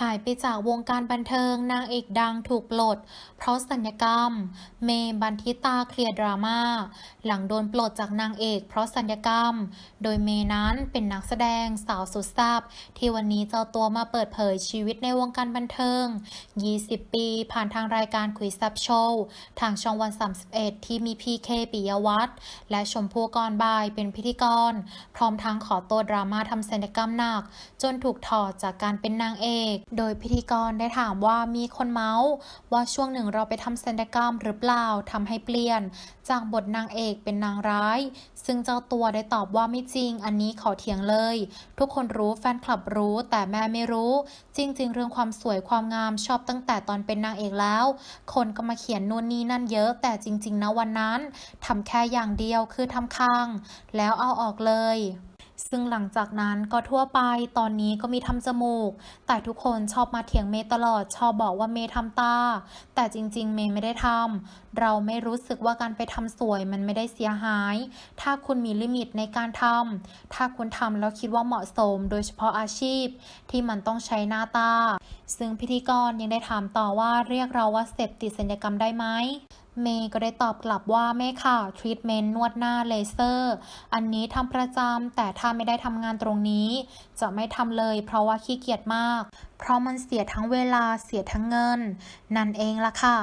หายไปจากวงการบันเทิงนางเอกดังถูกปลด เพราะสัญญกรรม เมย์บันทิตาเคลียร์ดราม่าหลังโดนปลดจากนางเอกเพราะสัญญกรรม โดยเมย์นั้นเป็นนักแสดงสาวสุดแซ่บที่วันนี้เจ้าตัวมาเปิดเผยชีวิตในวงการบันเทิง 20 ปี ผ่านทางรายการคุยซับโชว์ทางช่องวัน 31 ที่มีพีเคปิยวัฒน์และชมพู่กรบายเป็นพิธีกร พร้อมทั้งขอตัวดราม่าทำศัลยกรรมหนัก จนถูกถอดจากการเป็นนางเอกโดยพิธีกรได้ถามว่ามีคนเมาส์ว่าช่วงหนึ่งเราไปทำศัลยกรรมหรือเปล่าทำให้เปลี่ยน จากบทนางเอกเป็นนางร้าย ซึ่งเจ้าตัวได้ตอบว่าไม่จริง อันนี้ขอเถียงเลย ทุกคนรู้แฟนคลับรู้แต่แม่ไม่รู้ จริง ๆ เรื่องความสวยความงามชอบตั้งแต่ตอนเป็นนางเอกแล้ว คนก็มาเขียนนู่นนี่นั่นเยอะ แต่จริง ๆ นะวันนั้นทำแค่อย่างเดียวคือทำคางแล้วเอาออกเลย ซึ่งหลังจากนั้นก็ทั่วไปตอนนี้ก็มีทำจมูก แต่ทุกคนชอบมาเถียงเมย์ตลอดชอบบอกว่าเมย์ทำตา แต่จริงๆ เมย์ไม่ได้ทำเราไม่รู้สึกว่าการไปทำสวยมันไม่ได้เสียหาย ถ้าคุณมีลิมิตในการทำถ้าคุณทำแล้วคิดว่าเหมาะสม โดยเฉพาะอาชีพ ที่มันต้องใช้หน้าตา ซึ่งพิธีกรยังได้ถามต่อว่าเรียกเราว่าเสพติดสัญญกรรมได้ไหม เมย์ก็ได้ตอบกลับว่าไม่ค่ะทรีทเมนต์นวดหน้าเลเซอร์ อันนี้ทำประจำแต่ถ้าไม่ได้ทำงานตรงนี้ จะไม่ทำเลยเพราะว่าขี้เกียจมาก เพราะมันเสียทั้งเวลาเสียทั้งเงิน นั่นเองล่ะค่ะ